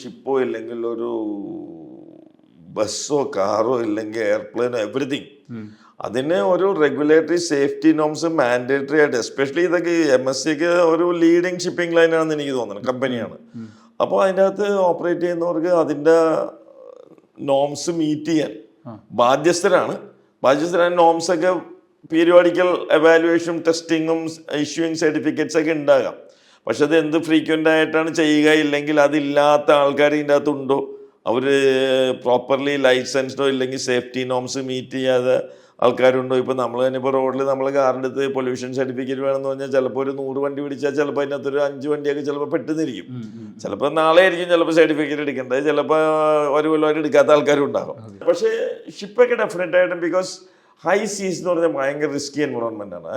ഷിപ്പോ ഇല്ലെങ്കിൽ ഒരു ബസ്സോ കാറോ ഇല്ലെങ്കിൽ എയർപ്ലെയിനോ എവറിഥിങ് അതിന് ഒരു റെഗുലേറ്ററി സേഫ്റ്റി നോംസ് മാൻഡേറ്ററി ആയിട്ട് എസ്പെഷ്യലി ഇതൊക്കെ എം എസ് സിക്ക് ഒരു ലീഡിങ് ഷിപ്പിംഗ് ലൈനാണെന്ന് എനിക്ക് തോന്നുന്നത് കമ്പനിയാണ്. അപ്പോൾ അതിന്റെ അകത്ത് ഓപ്പറേറ്റ് ചെയ്യുന്നവർക്ക് അതിന്റെ നോംസ് മീറ്റ് ചെയ്യാൻ ബാധ്യസ്ഥരാണ്. ബാധ്യസ്ഥരായ നോംസ് ഒക്കെ പീരിയോഡിക്കൽ എവാലുവേഷനും ടെസ്റ്റിങ്ങും ഇഷ്യൂയിങ് സർട്ടിഫിക്കറ്റ്സ് ഒക്കെ ഉണ്ടാകാം. പക്ഷെ അത് എന്ത് ഫ്രീക്വന്റ് ആയിട്ടാണ് ചെയ്യുക? ഇല്ലെങ്കിൽ അതില്ലാത്ത ആൾക്കാർ ഇതിന്റെ അകത്തുണ്ടോ അവർ പ്രോപ്പർലി ലൈസൻസ്ഡോ ഇല്ലെങ്കിൽ സേഫ്റ്റി നോംസ് മീറ്റ് ചെയ്യാതെ ആൾക്കാരുണ്ടോ? ഇപ്പോൾ നമ്മൾ തന്നെ ഇപ്പോൾ റോഡിൽ നമ്മൾ കാറിന്റെ അടുത്ത് പൊല്യൂഷൻ സർട്ടിഫിക്കറ്റ് വേണമെന്ന് പറഞ്ഞാൽ ചിലപ്പോൾ ഒരു നൂറ് വണ്ടി പിടിച്ചാൽ ചിലപ്പോൾ അതിനകത്ത് ഒരു അഞ്ച് വണ്ടിയൊക്കെ ചിലപ്പോൾ പെട്ടെന്നിരിക്കും. ചിലപ്പോൾ നാളെ ആയിരിക്കും ചിലപ്പോൾ സർട്ടിഫിക്കറ്റ് എടുക്കേണ്ടത്. ചിലപ്പോൾ ഒരു കൊല്ലമായിട്ട് എടുക്കാത്ത ആൾക്കാരും ഉണ്ടാകും പക്ഷേ ഷിപ്പൊക്കെ ഡെഫിനറ്റ് ആയിട്ടും ബിക്കോസ് ഹൈ സീസ് എന്ന് പറഞ്ഞാൽ ഭയങ്കര റിസ്കി എൻവറോൺമെന്റ് ആണ്.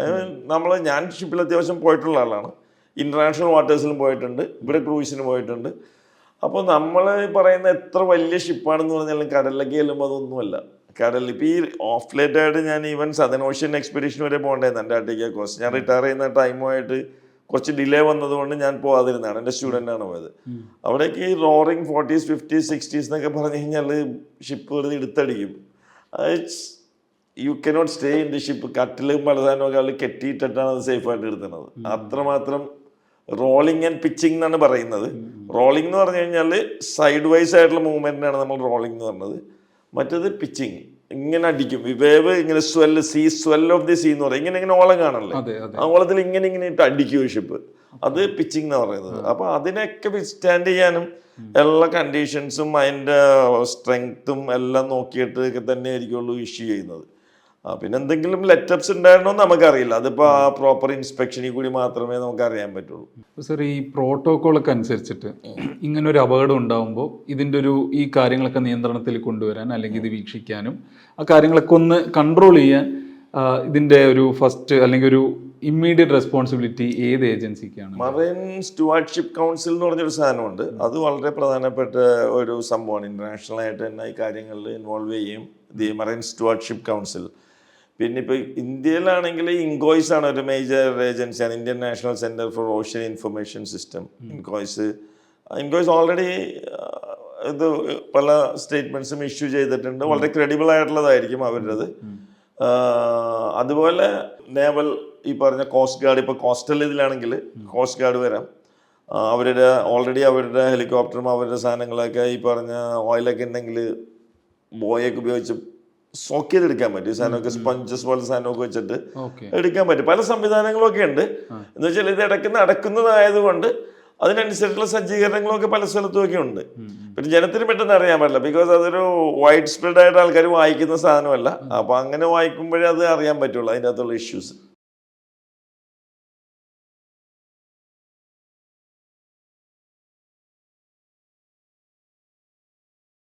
നമ്മൾ ഞാൻ ഷിപ്പിൽ അത്യാവശ്യം പോയിട്ടുള്ള ആളാണ്. ഇന്റർനാഷണൽ വാട്ടേഴ്സിലും പോയിട്ടുണ്ട് ഇവിടെ ക്രൂയിസിന് പോയിട്ടുണ്ട്. അപ്പോൾ നമ്മൾ പറയുന്ന എത്ര വലിയ ഷിപ്പാണെന്ന് പറഞ്ഞാലും കടലിലേക്ക് ചെല്ലുമ്പോൾ അതൊന്നുമല്ല. കടലിൽ ഇപ്പോൾ ഈ ഓഫ് ലേറ്റ് ആയിട്ട് ഞാൻ ഈവൻ സദൻ ഓഷ്യൻ എക്സ്പെഡീഷൻ വരെ പോകേണ്ടതായിരുന്നു എന്റെ അട്ടിക്ക കോഴ്സ് ഞാൻ റിട്ടയർ ചെയ്യുന്ന ടൈമുമായിട്ട് കുറച്ച് ഡിലേ വന്നതുകൊണ്ട് ഞാൻ പോകാതിരുന്നതാണ് എന്റെ സ്റ്റുഡന്റാണ് പോയത്. അവിടേക്ക് ഈ റോറിങ് ഫോർട്ടീസ് ഫിഫ്റ്റീസ് സിക്സ്റ്റീസ് എന്നൊക്കെ പറഞ്ഞു കഴിഞ്ഞാൽ ഷിപ്പ് വെറുതെ എടുത്തടിക്കും. You cannot stay in the ship കട്ടിലും പലതാനൊക്കെ അവർ കെട്ടിയിട്ടിട്ടാണ് അത് സേഫായിട്ട് എടുക്കുന്നത്. അത്രമാത്രം റോളിംഗ് ആൻഡ് പിച്ചിങ് എന്നാണ് പറയുന്നത്. റോളിംഗ് എന്ന് പറഞ്ഞു കഴിഞ്ഞാൽ സൈഡ് വൈസ് ആയിട്ടുള്ള മൂവ്മെന്റിനാണ് നമ്മൾ റോളിംഗ് എന്ന് പറഞ്ഞത്. മറ്റത് പിച്ചിങ് ഇങ്ങനെ അടിക്കും. വിവേവ് വേവ് ഇങ്ങനെ swell sea swell of the sea എന്ന് പറയും. ഇങ്ങനെ ഇങ്ങനെ ഓളം കാണല്ലേ ആ ഓളത്തിൽ ഇങ്ങനെ ഇങ്ങനെ ഇട്ട് അടിക്കും ഷിപ്പ് അത് പിച്ചിങ് എന്ന് പറയുന്നത്. അപ്പൊ അതിനൊക്കെ വിസ്റ്റാൻഡ് ചെയ്യാനും എല്ലാ കണ്ടീഷൻസും അതിന്റെ സ്ട്രെങ്ത്തും എല്ലാം നോക്കിയിട്ട് തന്നെ ആയിരിക്കുള്ളൂ ഇഷ്യൂ ചെയ്യുന്നത്. പിന്നെ എന്തെങ്കിലും ലെറ്റപ്സ് ഉണ്ടായിരുന്നോ എന്ന് നമുക്കറിയില്ല. അതിപ്പോ ആ പ്രോപ്പർ ഇൻസ്പെക്ഷനിൽ കൂടി മാത്രമേ നമുക്ക് അറിയാൻ പറ്റുള്ളൂ സർ ഈ പ്രോട്ടോകോളൊക്കെ അനുസരിച്ചിട്ട് ഇങ്ങനെ ഒരു അപകടം ഉണ്ടാകുമ്പോൾ ഇതിന്റെ ഒരു ഈ കാര്യങ്ങളൊക്കെ നിയന്ത്രണത്തിൽ കൊണ്ടുവരാൻ അല്ലെങ്കിൽ ഇത് വീക്ഷിക്കാനും ആ കാര്യങ്ങളൊക്കെ ഒന്ന് കൺട്രോൾ ചെയ്യാൻ ഇതിന്റെ ഇതിന്റെ ഒരു ഫസ്റ്റ് അല്ലെങ്കിൽ ഒരു ഇമ്മീഡിയറ്റ് റെസ്പോൺസിബിലിറ്റി ഏത് ഏജൻസിക്കാണ് മറൈൻ സ്റ്റുവാർഡ്ഷിപ്പ് കൗൺസിൽ എന്ന് പറഞ്ഞൊരു സാധനമുണ്ട്. അത് വളരെ പ്രധാനപ്പെട്ട ഒരു സംഭവമാണ്. ഇന്റർനാഷണൽ ആയിട്ട് തന്നെ ഈ കാര്യങ്ങളിൽ ഇൻവോൾവ് ചെയ്യും ദി മറൈൻ സ്റ്റുവാർഡ്ഷിപ്പ് കൗൺസിൽ പിന്നെ ഇപ്പോൾ ഇന്ത്യയിലാണെങ്കിൽ ഇൻകോയ്സ് ആണ് ഒരു മേജർ ഏജൻസിയാണ് Indian National Centre for Ocean Information System INCOIS INCOIS already ഇത് പല സ്റ്റേറ്റ്മെന്റ്സും ഇഷ്യൂ ചെയ്തിട്ടുണ്ട്. വളരെ ക്രെഡിബിൾ ആയിട്ടുള്ളതായിരിക്കും അവരുടേത്. അതുപോലെ നേവൽ ഈ പറഞ്ഞ കോസ്റ്റ് ഗാർഡ് ഇപ്പോൾ കോസ്റ്റൽ ഇതിലാണെങ്കിൽ കോസ്റ്റ് ഗാർഡ് വരാം. അവരുടെ ഓൾറെഡി അവരുടെ ഹെലികോപ്റ്ററും അവരുടെ സാധനങ്ങളൊക്കെ ഈ പറഞ്ഞ ഓയിലൊക്കെ ഉണ്ടെങ്കിൽ ബോയൊക്കെ ഉപയോഗിച്ച് സോക്ക് ചെയ്തെടുക്കാൻ പറ്റും. ഈ സാധനമൊക്കെ സ്പഞ്ചസ് പോലെ സാധനമൊക്കെ വെച്ചിട്ട് എടുക്കാൻ പറ്റും. പല സംവിധാനങ്ങളൊക്കെ ഉണ്ട്. എന്ന് വെച്ചാൽ ഇത് ഇടയ്ക്ക് അടക്കുന്നതായതുകൊണ്ട് അതിനനുസരിച്ചുള്ള സജ്ജീകരണങ്ങളൊക്കെ പല സ്ഥലത്തും ഒക്കെ ഉണ്ട്. പിന്നെ ജനത്തിന് പെട്ടെന്ന് അറിയാൻ പറ്റില്ല. ബിക്കോസ് അതൊരു വൈഡ് സ്പ്രെഡ് ആയിട്ട് ആൾക്കാർ വായിക്കുന്ന സാധനമല്ല. അപ്പൊ അങ്ങനെ വായിക്കുമ്പോഴേ അത് അറിയാൻ പറ്റുള്ളൂ. അതിന്റെ അകത്തുള്ള ഇഷ്യൂസ്